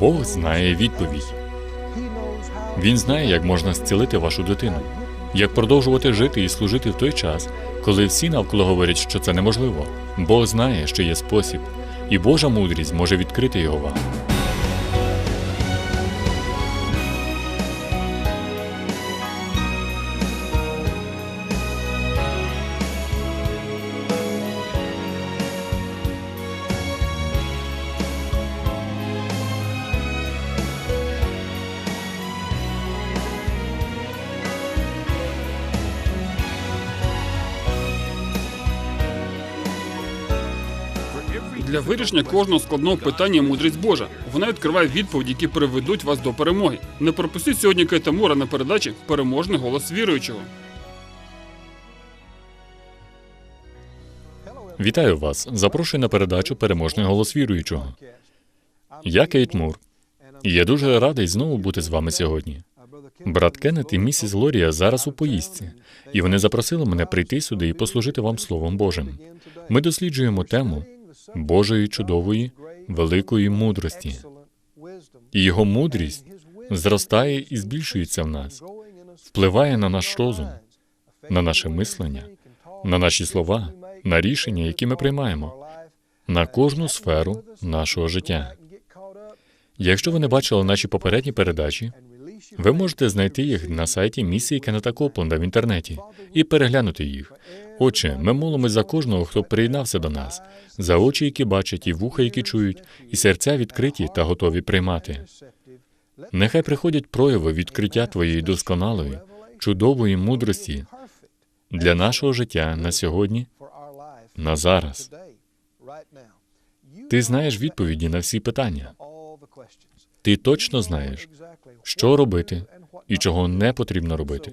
Бог знає відповідь. Він знає, як можна зцілити вашу дитину, як продовжувати жити і служити в той час, коли всі навколо говорять, що це неможливо. Бог знає, що є спосіб, і Божа мудрість може відкрити його вам. Вирішення кожного складного питання мудрість Божа. Вона відкриває відповіді, які приведуть вас до перемоги. Не пропустіть сьогодні Кейта Мура на передачі Переможний голос віруючого. Вітаю вас! Запрошую на передачу Переможний голос віруючого. Я Кейт Мур, я дуже радий знову бути з вами сьогодні. Брат Кеннет і місіс Глорія зараз у поїздці, і вони запросили мене прийти сюди і послужити вам Словом Божим. Ми досліджуємо тему Божої чудової, великої мудрості. І його мудрість зростає і збільшується в нас, впливає на наш розум, на наше мислення, на наші слова, на рішення, які ми приймаємо, на кожну сферу нашого життя. Якщо ви не бачили наші попередні передачі, ви можете знайти їх на сайті місії Кеннета Копленда в інтернеті і переглянути їх. Отже, ми молимось за кожного, хто приєднався до нас, за очі, які бачать, і вуха, які чують, і серця відкриті та готові приймати. Нехай приходять прояви відкриття твоєї досконалої, чудової мудрості для нашого життя на сьогодні, на зараз. Ти знаєш відповіді на всі питання. Ти точно знаєш, що робити і чого не потрібно робити.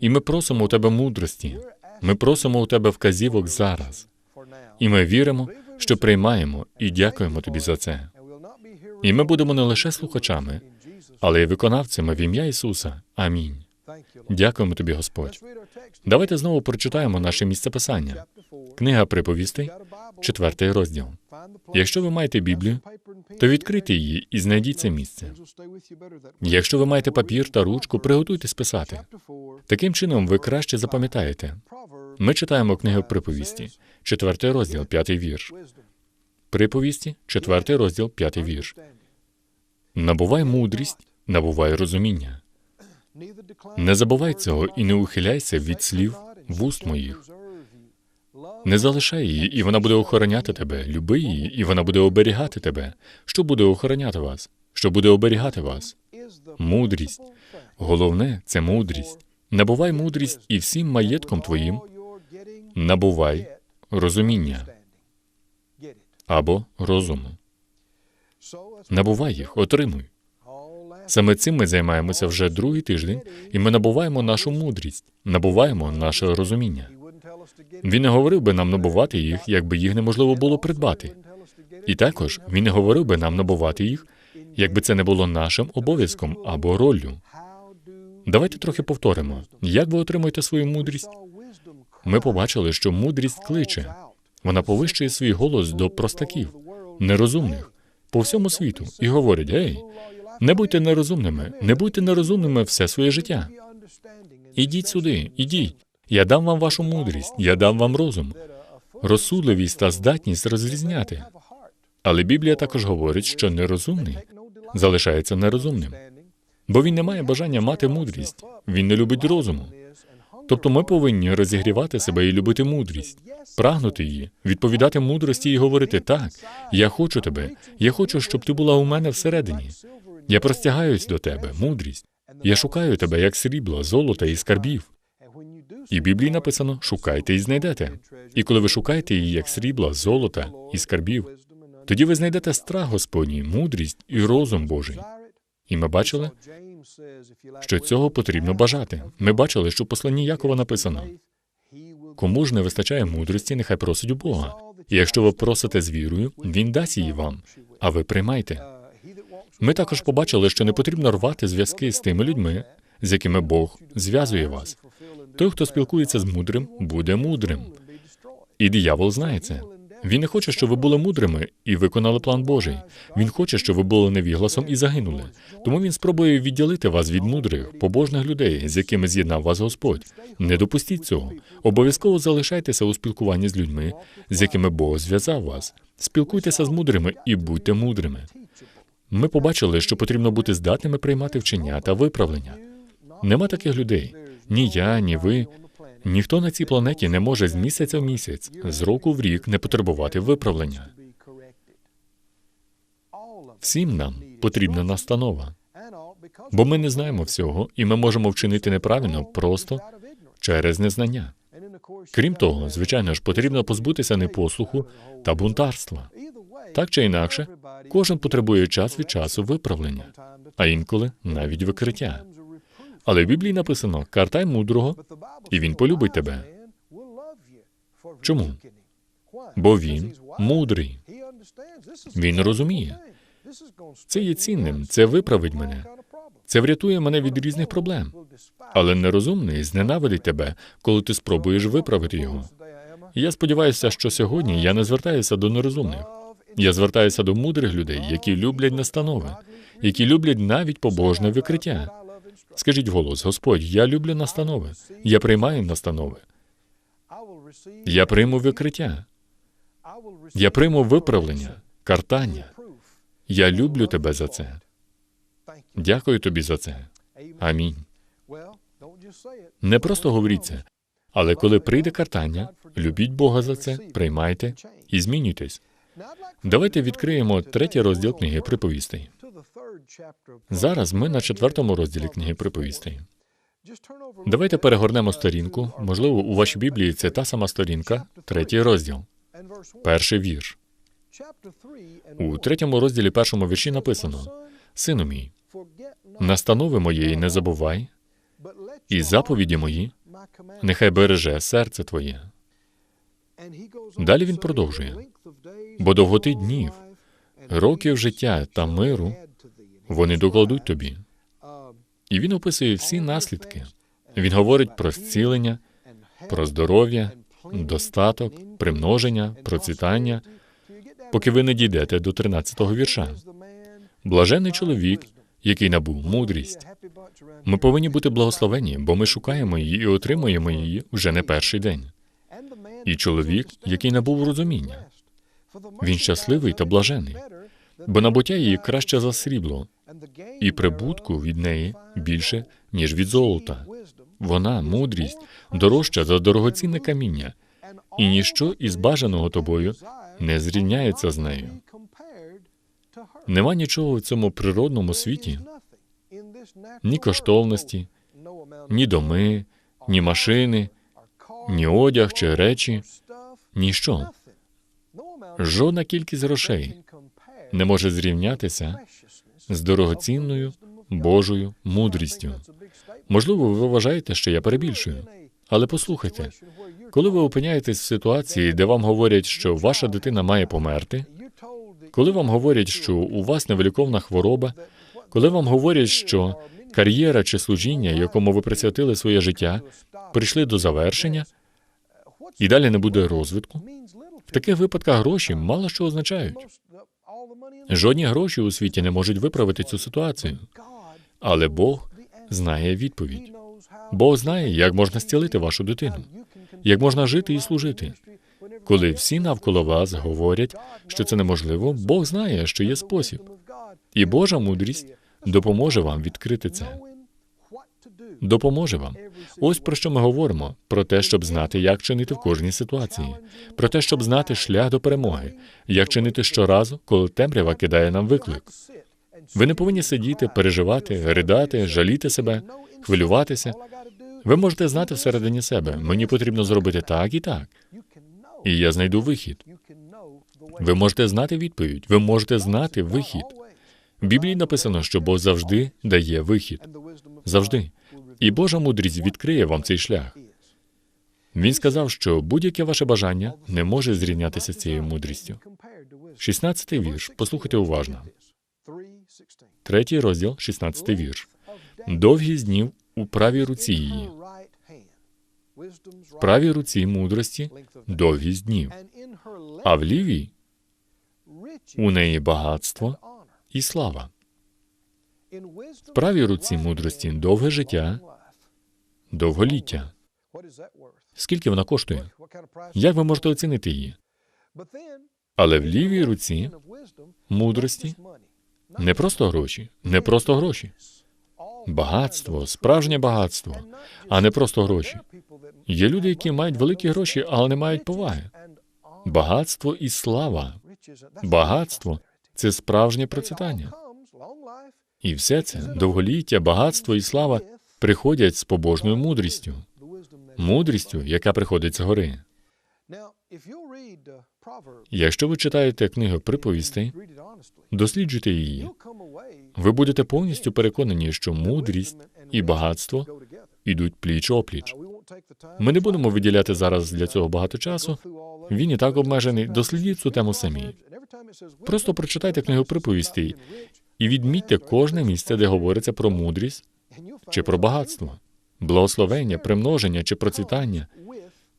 І ми просимо у тебе мудрості. Ми просимо у тебе вказівок зараз. І ми віримо, що приймаємо і дякуємо тобі за це. І ми будемо не лише слухачами, але й виконавцями в ім'я Ісуса. Амінь. Дякуємо тобі, Господь. Давайте знову прочитаємо наше місце писання. Книга приповістей, четвертий розділ. Якщо ви маєте Біблію, то відкрийте її і знайдіть це місце. Якщо ви маєте папір та ручку, приготуйтесь писати. Таким чином, ви краще запам'ятаєте. Ми читаємо книгу приповісті, четвертий розділ, п'ятий вірш. Приповісті, четвертий розділ, п'ятий вірш. Набувай мудрість, набувай розуміння. Не забувай цього і не ухиляйся від слів вуст моїх. Не залишай її, і вона буде охороняти тебе. Люби її, і вона буде оберігати тебе. Що буде охороняти вас? Що буде оберігати вас? Мудрість. Головне це мудрість. Набувай мудрість і всім маєтком твоїм набувай розуміння або розуму. Набувай їх, отримуй. Саме цим ми займаємося вже другий тиждень, і ми набуваємо нашу мудрість, набуваємо наше розуміння. Він не говорив би нам набувати їх, якби їх неможливо було придбати. І також він не говорив би нам набувати їх, якби це не було нашим обов'язком або роллю. Давайте трохи повторимо, як ви отримуєте свою мудрість? Ми побачили, що мудрість кличе. Вона повищує свій голос до простаків, нерозумних по всьому світу, і говорить: Гей, не будьте нерозумними, не будьте нерозумними все своє життя. Ідіть сюди, ідіть. Я дам вам вашу мудрість, я дам вам розум, розсудливість та здатність розрізняти. Але Біблія також говорить, що нерозумний залишається нерозумним, бо він не має бажання мати мудрість, він не любить розуму. Тобто ми повинні розігрівати себе і любити мудрість, прагнути її, відповідати мудрості і говорити так, я хочу тебе, я хочу, щоб ти була у мене всередині. Я простягаюсь до тебе, мудрість. Я шукаю тебе як срібло, золота і скарбів. І в Біблії написано шукайте і знайдете. І коли ви шукаєте її як срібла, золота і скарбів, тоді ви знайдете страх Господній, мудрість і розум Божий. І ми бачили, що цього потрібно бажати. Ми бачили, що в посланні Якова написано: кому ж не вистачає мудрості, нехай просить у Бога. І якщо ви просите з вірою, він дасть її вам, а ви приймайте. Ми також побачили, що не потрібно рвати зв'язки з тими людьми, з якими Бог зв'язує вас. Той, хто спілкується з мудрим, буде мудрим. І диявол знає це. Він не хоче, щоб ви були мудрими і виконали план Божий. Він хоче, щоб ви були невігласом і загинули. Тому він спробує відділити вас від мудрих, побожних людей, з якими з'єднав вас Господь. Не допустіть цього. Обов'язково залишайтеся у спілкуванні з людьми, з якими Бог зв'язав вас. Спілкуйтеся з мудрими і будьте мудрими. Ми побачили, що потрібно бути здатними приймати вчення та виправлення. Нема таких людей. Ні я, ні ви. Ніхто на цій планеті не може з місяця в місяць, з року в рік не потребувати виправлення. Всім нам потрібна настанова, бо ми не знаємо всього, і ми можемо вчинити неправильно просто через незнання. Крім того, звичайно ж, потрібно позбутися непослуху та бунтарства. Так чи інакше, кожен потребує час від часу виправлення, а інколи навіть викриття. Але в Біблії написано: картай мудрого, і він полюбить тебе. Чому? Бо він мудрий. Він розуміє. Це є цінним, це виправить мене. Це врятує мене від різних проблем. Але нерозумний зненавидить тебе, коли ти спробуєш виправити його. Я сподіваюся, що сьогодні я не звертаюся до нерозумних. Я звертаюся до мудрих людей, які люблять настанови, які люблять навіть побожне викриття. Скажіть голос, Господь, я люблю настанови. Я приймаю настанови. Я прийму викриття. Я прийму виправлення, картання. Я люблю тебе за це. Дякую тобі за це. Амінь. Не просто говоріть це, але коли прийде картання, любіть Бога за це, приймайте і змінюйтесь. Давайте відкриємо третій розділ книги приповістей. Зараз ми на четвертому розділі книги приповістей. Давайте перегорнемо сторінку. Можливо, у вашій Біблії це та сама сторінка, третій розділ, перший вірш. У третьому розділі першому вірші написано: Сину мій, настанови моєї не забувай, і заповіді мої нехай береже серце твоє. Далі він продовжує. Бо довготи днів, років життя та миру вони докладуть тобі. І він описує всі наслідки. Він говорить про зцілення, про здоров'я, достаток, примноження, процвітання, поки ви не дійдете до 13-го вірша. Блажений чоловік, який набув мудрість. Ми повинні бути благословені, бо ми шукаємо її і отримуємо її вже не перший день. І чоловік, який набув розуміння. Він щасливий та блажений, бо набуття її краще за срібло, і прибутку від неї більше, ніж від золота. Вона, мудрість, дорожча за дорогоцінне каміння, і ніщо із бажаного тобою не зрівняється з нею. Нема нічого в цьому природному світі, ні коштовності, ні доми, ні машини, ні одяг чи речі, ніщо. Жодна кількість грошей не може зрівнятися з дорогоцінною Божою мудрістю. Можливо, ви вважаєте, що я перебільшую, але послухайте, коли ви опиняєтесь в ситуації, де вам говорять, що ваша дитина має померти, коли вам говорять, що у вас невиліковна хвороба, коли вам говорять, що кар'єра чи служіння, якому ви присвятили своє життя, прийшли до завершення, і далі не буде розвитку, в таких випадках гроші мало що означають. Жодні гроші у світі не можуть виправити цю ситуацію. Але Бог знає відповідь. Бог знає, як можна зцілити вашу дитину, як можна жити і служити. Коли всі навколо вас говорять, що це неможливо, Бог знає, що є спосіб. І Божа мудрість допоможе вам відкрити це. Допоможе вам. Ось про що ми говоримо: про те, щоб знати, як чинити в кожній ситуації, про те, щоб знати шлях до перемоги, як чинити щоразу, коли темрява кидає нам виклик. Ви не повинні сидіти, переживати, ридати, жаліти себе, хвилюватися. Ви можете знати всередині себе, мені потрібно зробити так і так, і я знайду вихід. Ви можете знати відповідь, ви можете знати вихід. В Біблії написано, що Бог завжди дає вихід. Завжди. І Божа мудрість відкриє вам цей шлях. Він сказав, що будь-яке ваше бажання не може зрівнятися з цією мудрістю. 16-й вірш. Послухайте уважно. Третій розділ, 16-й вірш. Довгі з днів у правій руці її. В правій руці мудрості довгість днів, а в лівій у неї багатство і слава. В правій руці мудрості довге життя, Довголіття. Скільки вона коштує? Як ви можете оцінити її? Але в лівій руці мудрості не просто гроші, не просто гроші. Багатство, справжнє багатство, а не просто гроші. Є люди, які мають великі гроші, але не мають поваги. Багатство і слава. Багатство це справжнє процвітання. І все це довголіття, багатство і слава приходять з побожною мудрістю, мудрістю, яка приходить з гори. Якщо ви читаєте книгу приповістей, досліджуйте її. Ви будете повністю переконані, що мудрість і багатство ідуть пліч опліч. Ми не будемо виділяти зараз для цього багато часу. Він і так обмежений. Дослідіть цю тему самі. Просто прочитайте книгу приповістей і відмітьте кожне місце, де говориться про мудрість чи про багатство, благословення, примноження чи процвітання.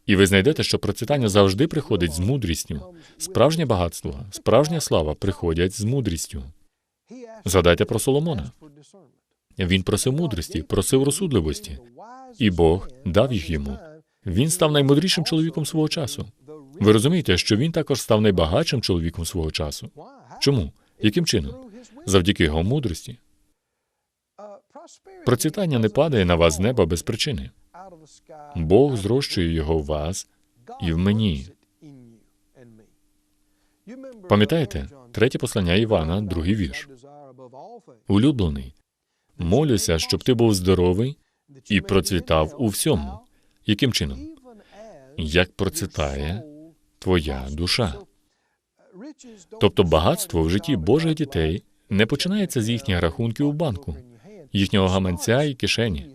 І ви знайдете, що процвітання завжди приходить з мудрістю. Справжнє багатство, справжня слава приходять з мудрістю. Згадайте про Соломона. Він просив мудрості, просив розсудливості, і Бог дав їх йому. Він став наймудрішим чоловіком свого часу. Ви розумієте, що він також став найбагатшим чоловіком свого часу. Чому? Яким чином? Завдяки його мудрості. Процвітання не падає на вас з неба без причини. Бог зрощує його в вас і в мені. Пам'ятаєте, третє послання Івана, другий вірш. Улюблений, молюся, щоб ти був здоровий і процвітав у всьому. Яким чином? Як процвітає твоя душа. Тобто багатство в житті Божих дітей не починається з їхніх рахунків у банку, їхнього гаманця і кишені.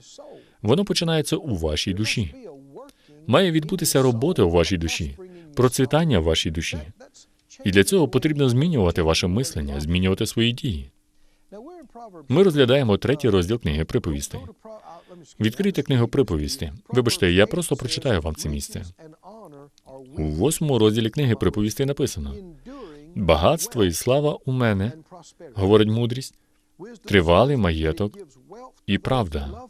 Воно починається у вашій душі. Має відбутися робота у вашій душі, процвітання в вашій душі. І для цього потрібно змінювати ваше мислення, змінювати свої дії. Ми розглядаємо третій розділ книги приповістей. Відкрийте книгу приповісти. Вибачте, я просто прочитаю вам це місце. У восьмому розділі книги приповістей написано: багатство і слава у мене, говорить мудрість, тривалий маєток і правда.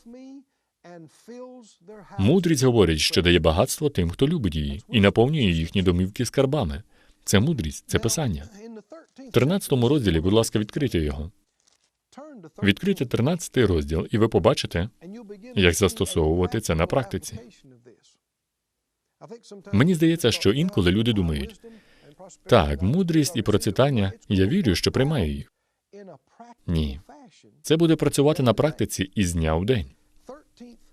Мудрість говорить, що дає багатство тим, хто любить її, і наповнює їхні домівки скарбами. Це мудрість, це писання. В 13 розділі, будь ласка, відкрийте його. Відкрийте 13 розділ, і ви побачите, як застосовувати це на практиці. Мені здається, що інколи люди думають, так, мудрість і процвітання, я вірю, що приймаю їх. Ні. Це буде працювати на практиці із дня в день.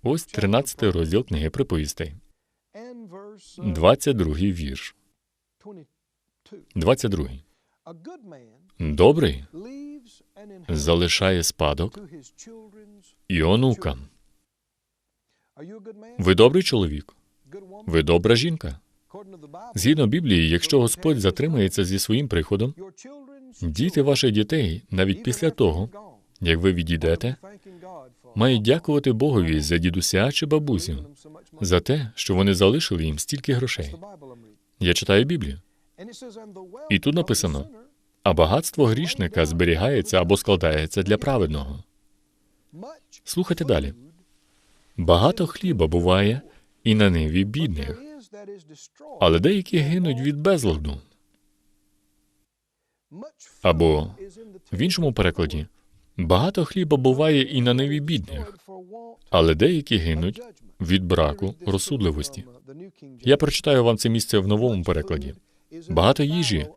Ось 13 розділ книги приповістей. 22 вірш. 22. Добрий залишає спадок і онукам. Ви добрий чоловік, ви добра жінка. Згідно Біблії, якщо Господь затримається зі своїм приходом, діти ваших дітей, навіть після того, як ви відійдете, мають дякувати Богові за дідуся чи бабусю, за те, що вони залишили їм стільки грошей. Я читаю Біблію. І тут написано: а багатство грішника зберігається або складається для праведного. Слухайте далі. Багато хліба буває і на ниві бідних, але деякі гинуть від безладу. Або в іншому перекладі багато хліба буває і на ниві бідних, але деякі гинуть від браку розсудливості. Я прочитаю вам це місце в новому перекладі. Багато їжі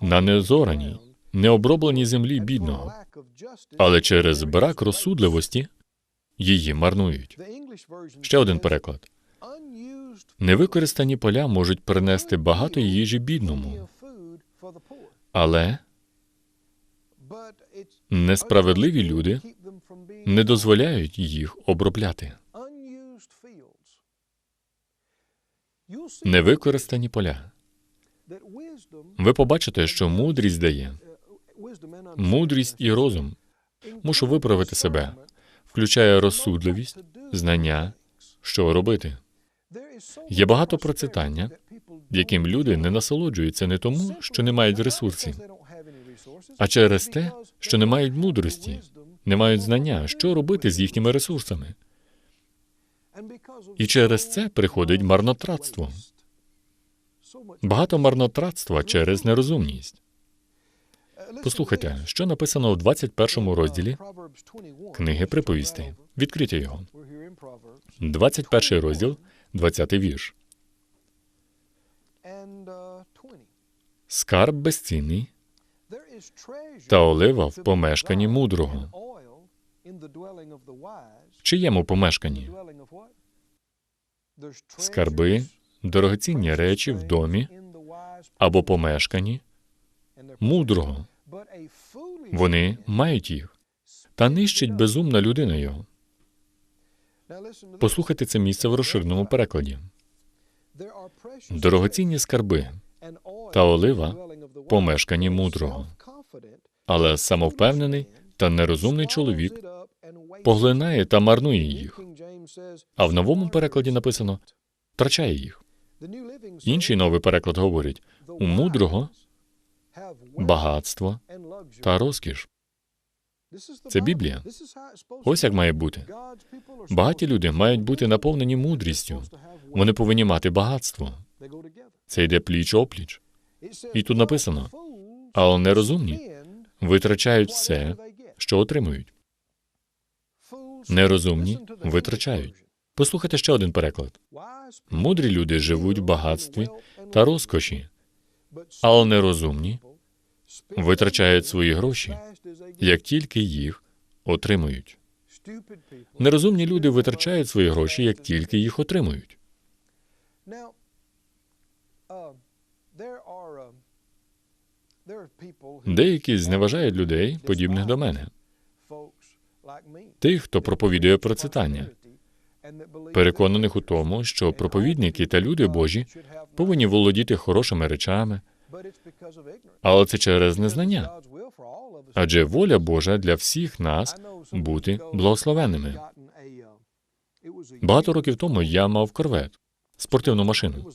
на незораній, необробленій землі бідного, але через брак розсудливості її марнують. Ще один переклад. Невикористані поля можуть принести багато їжі бідному, але несправедливі люди не дозволяють їх обробляти. Невикористані поля. Ви побачите, що мудрість дає мудрість і розум. Мушу виправити себе, включає розсудливість, знання, що робити. Є багато процвітання, яким люди не насолоджуються не тому, що не мають ресурсів, а через те, що не мають мудрості, не мають знання, що робити з їхніми ресурсами. І через це приходить марнотратство. Багато марнотратства через нерозумність. Послухайте, що написано в 21 розділі книги приповістей. Відкрийте його. 21 розділ, 20 вірш. Скарб безцінний та олива в помешканні мудрого. В чиєму помешканні? Скарби, дорогоцінні речі в домі або помешканні мудрого. Вони мають їх. Та нищить безумна людина його. Послухайте це місце в розширеному перекладі. Дорогоцінні скарби та олива в помешканні мудрого. Але самовпевнений та нерозумний чоловік поглинає та марнує їх. А в новому перекладі написано втрачає їх. Інший новий переклад говорить у мудрого багатство та розкіш. Це Біблія. Ось як має бути. Багаті люди мають бути наповнені мудрістю. Вони повинні мати багатство. Це йде пліч опліч. І тут написано, але нерозумні витрачають все, що отримують. Нерозумні витрачають. Послухайте ще один переклад. Мудрі люди живуть в багатстві та розкоші, але нерозумні витрачають свої гроші, як тільки їх отримують. Нерозумні люди витрачають свої гроші, як тільки їх отримують. Деякі зневажають людей, подібних до мене, тих, хто проповідує процвітання, переконаних у тому, що проповідники та люди Божі повинні володіти хорошими речами, але це через незнання. Адже воля Божа для всіх нас бути благословенними. Багато років тому я мав корвет, спортивну машину.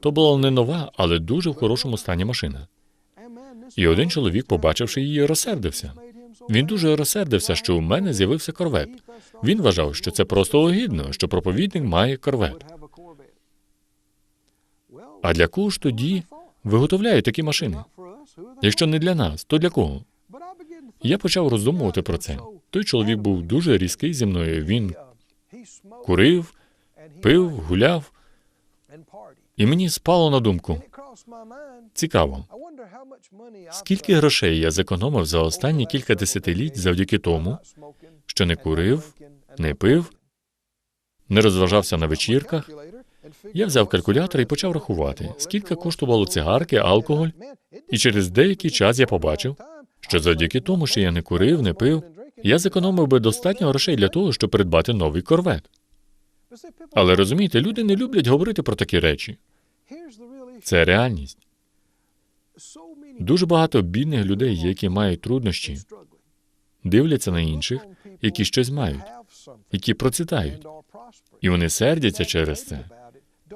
То була не нова, але дуже в хорошому стані машина. І один чоловік, побачивши її, розсердився. Він дуже розсердився, що у мене з'явився корвет. Він вважав, що це просто огідно, що проповідник має корвет. А для кого ж тоді виготовляють такі машини? Якщо не для нас, то для кого? Я почав роздумувати про це. Той чоловік був дуже різкий зі мною. Він курив, пив, гуляв, і мені спало на думку. Цікаво, скільки грошей я зекономив за останні кілька десятиліть завдяки тому, що не курив, не пив, не розважався на вечірках. Я взяв калькулятор і почав рахувати, скільки коштувало цигарки, алкоголь, і через деякий час я побачив, що завдяки тому, що я не курив, не пив, я зекономив би достатньо грошей для того, щоб придбати новий корвет. Але розумієте, люди не люблять говорити про такі речі. Це реальність. Дуже багато бідних людей, які мають труднощі, дивляться на інших, які щось мають, які процвітають, і вони сердяться через це,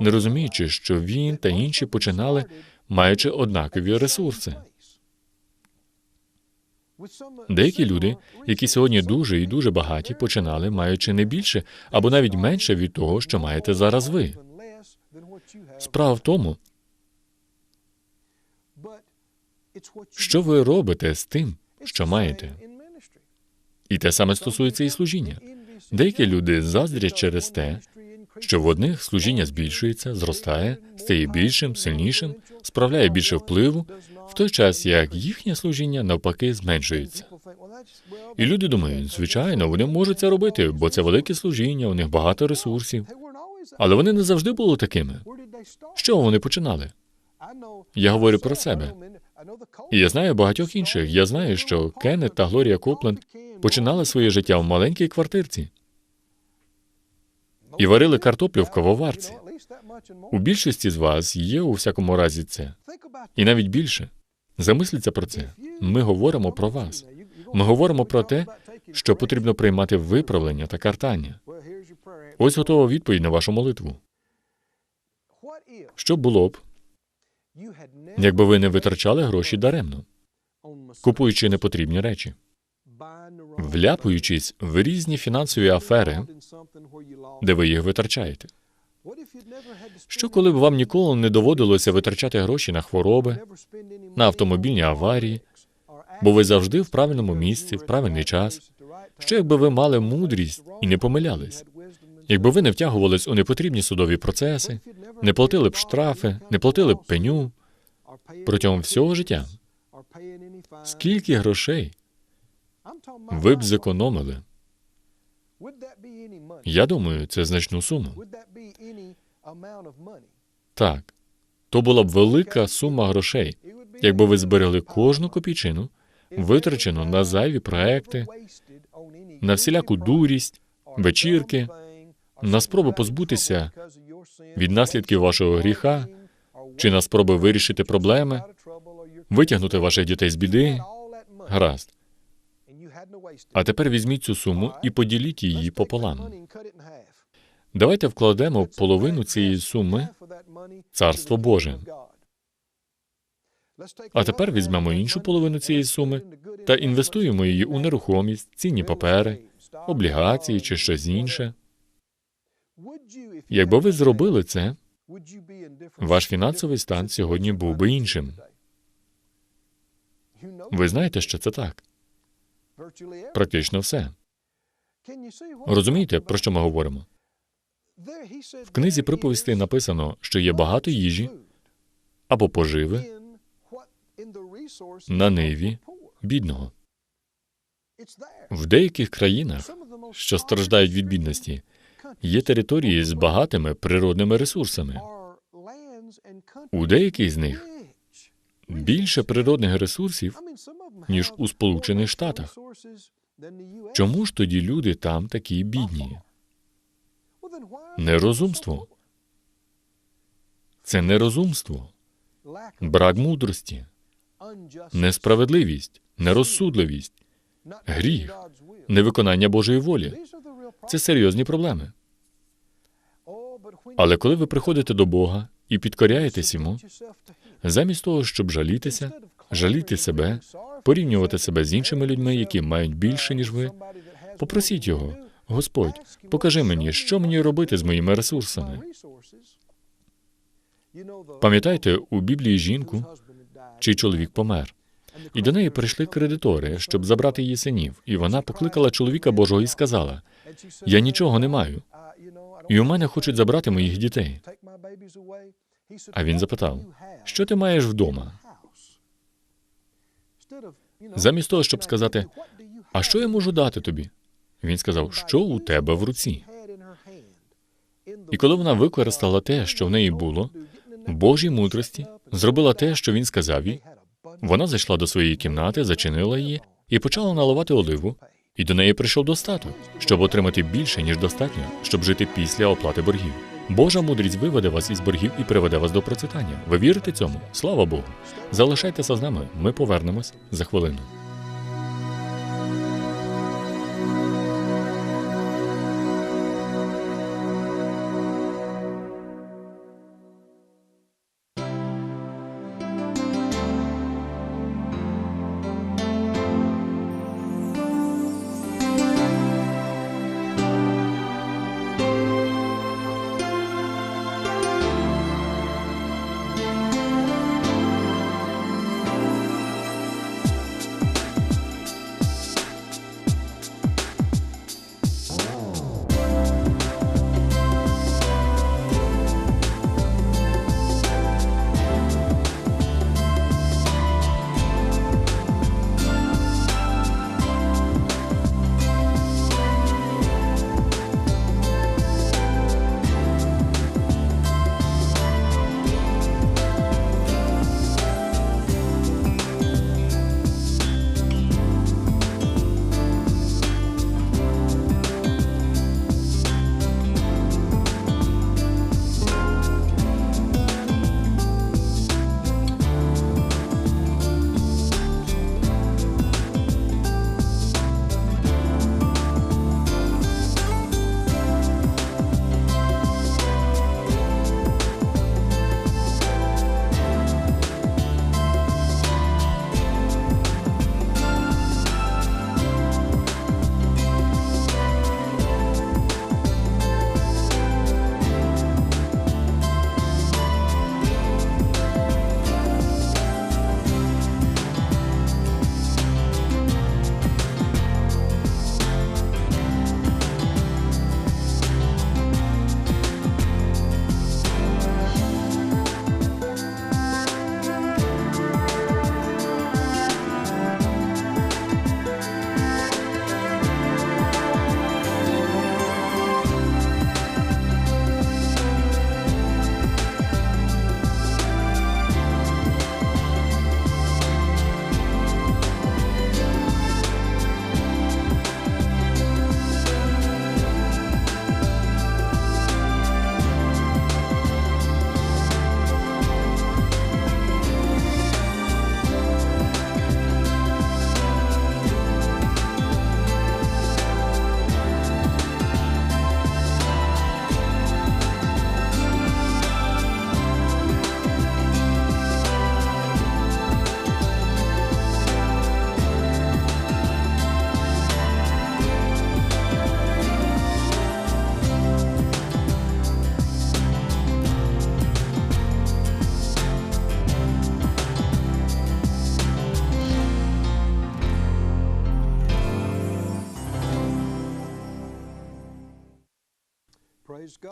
не розуміючи, що він та інші починали, маючи однакові ресурси. Деякі люди, які сьогодні дуже і дуже багаті, починали, маючи не більше або навіть менше від того, що маєте зараз ви. Справа в тому, що ви робите з тим, що маєте. І те саме стосується і служіння. Деякі люди заздрять через те, що в одних служіння збільшується, зростає, стає більшим, сильнішим, справляє більше впливу, в той час як їхнє служіння навпаки зменшується. І люди думають, звичайно, вони можуть це робити, бо це велике служіння, у них багато ресурсів. Але вони не завжди були такими. З чого вони починали? Я говорю про себе. І я знаю багатьох інших. Я знаю, що Кеннет та Глорія Копленд починали своє життя в маленькій квартирці і варили картоплю в кавоварці. У більшості з вас є у всякому разі це, і навіть більше. Замисліться про це. Ми говоримо про вас. Ми говоримо про те, що потрібно приймати виправлення та картання. Ось готова відповідь на вашу молитву. Що було б, якби ви не витрачали гроші даремно, купуючи непотрібні речі, вляпуючись в різні фінансові афери, де ви їх витрачаєте? Що коли б вам ніколи не доводилося витрачати гроші на хвороби, на автомобільні аварії, бо ви завжди в правильному місці, в правильний час? Що якби ви мали мудрість і не помилялись? Якби ви не втягувались у непотрібні судові процеси, не платили б штрафи, не платили б пеню протягом всього життя, скільки грошей ви б зекономили? Я думаю, це значну суму. Так, то була б велика сума грошей, якби ви зберегли кожну копійчину, витрачену на зайві проекти, на всіляку дурість, вечірки, на спроби позбутися від наслідків вашого гріха, чи на спроби вирішити проблеми, витягнути ваших дітей з біди. Гаразд. А тепер візьміть цю суму і поділіть її пополам. Давайте вкладемо половину цієї суми Царство Боже. А тепер візьмемо іншу половину цієї суми та інвестуємо її у нерухомість, цінні папери, облігації чи щось інше. Якби ви зробили це, ваш фінансовий стан сьогодні був би іншим. Ви знаєте, що це так. Практично все. Розумієте, про що ми говоримо? В книзі приповістей написано, що є багато їжі або поживи на ниві бідного. В деяких країнах, що страждають від бідності, є території з багатими природними ресурсами. У деяких з них більше природних ресурсів, ніж у Сполучених Штатах. Чому ж тоді люди там такі бідні? Нерозумство. Це нерозумство, брак мудрості, несправедливість, нерозсудливість, гріх, невиконання Божої волі. Це серйозні проблеми. Але коли ви приходите до Бога і підкоряєтесь йому, замість того, щоб жалітися, жаліти себе, порівнювати себе з іншими людьми, які мають більше, ніж ви, попросіть його, Господь, покажи мені, що мені робити з моїми ресурсами. Пам'ятаєте, у Біблії жінку, чий чоловік помер, і до неї прийшли кредитори, щоб забрати її синів, і вона покликала чоловіка Божого і сказала: Я нічого не маю, і у мене хочуть забрати моїх дітей. А він запитав: Що ти маєш вдома? Замість того, щоб сказати, а що я можу дати тобі? Він сказав, що у тебе в руці. І коли вона використала те, що в неї було, Божій мудрості, зробила те, що він сказав їй, вона зайшла до своєї кімнати, зачинила її і почала наливати оливу. І до неї прийшов достаток, щоб отримати більше, ніж достатньо, щоб жити після оплати боргів. Божа мудрість виведе вас із боргів і приведе вас до процвітання. Ви вірите цьому? Слава Богу! Залишайтеся з нами. Ми повернемось за хвилину.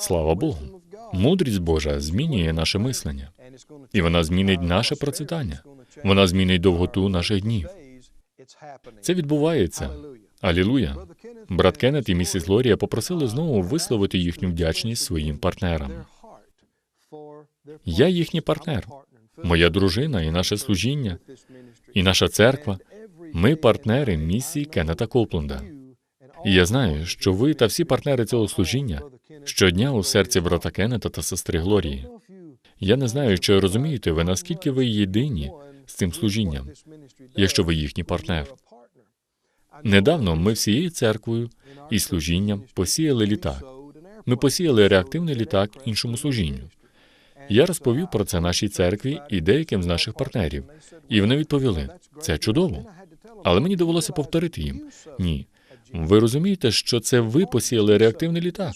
Слава Богу. Мудрість Божа змінює наше мислення, і вона змінить наше процвітання. Вона змінить довготу наших днів. Це відбувається. Алілуя. Брат Кеннет і місіс Лорія попросили знову висловити їхню вдячність своїм партнерам. Я їхній партнер, моя дружина і наше служіння, і наша церква. Ми партнери місії Кеннета Коупленда. І я знаю, що ви та всі партнери цього служіння щодня у серці брата Кеннета та сестри Глорії. Я не знаю, чи розумієте ви, наскільки ви єдині з цим служінням, якщо ви їхній партнер. Недавно ми всією церквою і служінням посіяли літак. Ми посіяли реактивний літак іншому служінню. Я розповів про це нашій церкві і деяким з наших партнерів, і вони відповіли: це чудово. Але мені довелося повторити їм: ні. Ви розумієте, що це ви посіяли реактивний літак?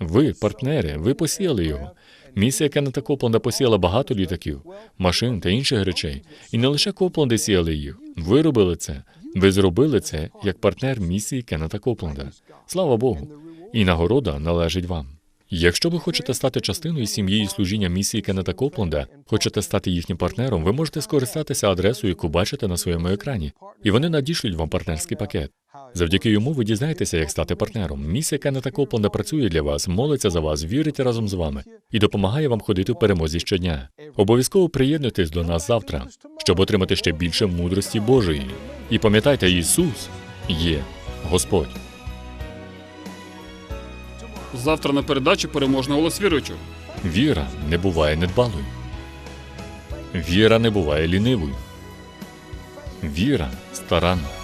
Ви, партнери, ви посіяли його. Місія Кеннета Копланда посіяла багато літаків, машин та інших речей. І не лише Копланди сіяли їх. Ви робили це. Ви зробили це як партнер місії Кеннета Копланда. Слава Богу. І нагорода належить вам. Якщо ви хочете стати частиною сім'ї і служіння місії Кеннета Копланда, хочете стати їхнім партнером, ви можете скористатися адресою, яку бачите на своєму екрані, і вони надішлють вам партнерський пакет. Завдяки йому ви дізнаєтеся, як стати партнером. Місія Кеннета Копланда працює для вас, молиться за вас, вірить разом з вами і допомагає вам ходити в перемозі щодня. Обов'язково приєднуйтесь до нас завтра, щоб отримати ще більше мудрості Божої. І пам'ятайте, Ісус є Господь. Завтра на передачі переможний голос віруючого. Віра не буває недбалою. Віра не буває лінивою. Віра старанна.